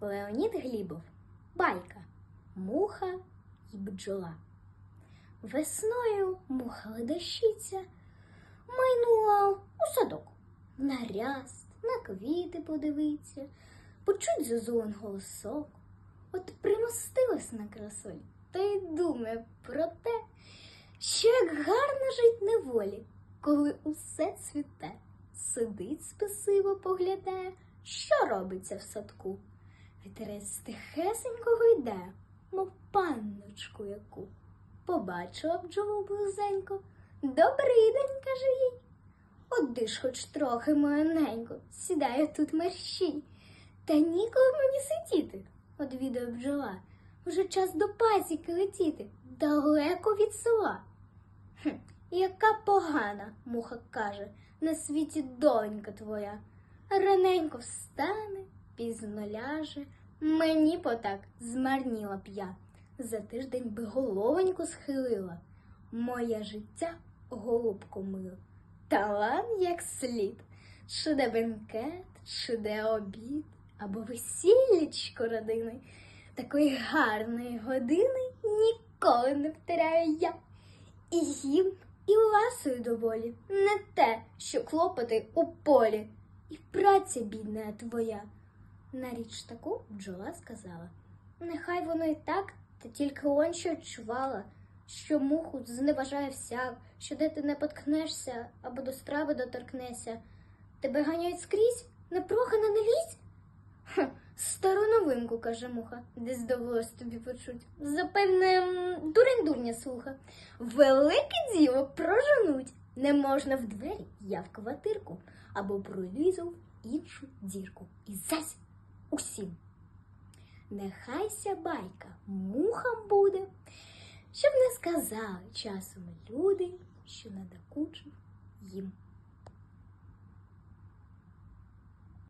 Леонід Глібов. Байка. Муха і бджола. Весною муха ледощиця майнула у садок. На ряст, на квіти подивиться, почуть зозулин голосок. От примостилась на красоль та й думає про те, що як гарно жить неволі, коли усе цвіте, сидить спесиво поглядає, що робиться в садку. Вітерець тихесенько йде, мов панночку яку. Побачила бджолу близенько. Добрий день, каже їй. Оди хоч трохи моєненько, сідаю тут мерщій. Та ніколи мені сидіти, одвідає бджола. Вже час до пасіки летіти, далеко від села. Хм, яка погана, муха каже, на світі донька твоя. Раненько встане, пізно ляже, мені потак змарніла б я. За тиждень би головоньку схилила. Моє життя голубко мило. Талан як слід, чи де бенкет, чи де обід, або весіллячко родини. Такої гарної години ніколи не втираю я. І їм, і ласою доволі, не те, що клопоти у полі, і праця бідна твоя. На річ таку бджола сказала. Нехай воно і так, та тільки он що чувала, що муху зневажає всяк, що де ти не поткнешся або до страви доторкнешся. Тебе ганяють скрізь, непрохана не лізь. Стару новинку, каже муха, десь довелось тобі почуть. Запевне, дурень дурня слуха. Велике діло проженуть. Не можна в двері, я в квартирку, або пролізу в іншу дірку. І зась усім. Нехайся байка мухам буде, щоб не сказали часом люди, що надокучив їм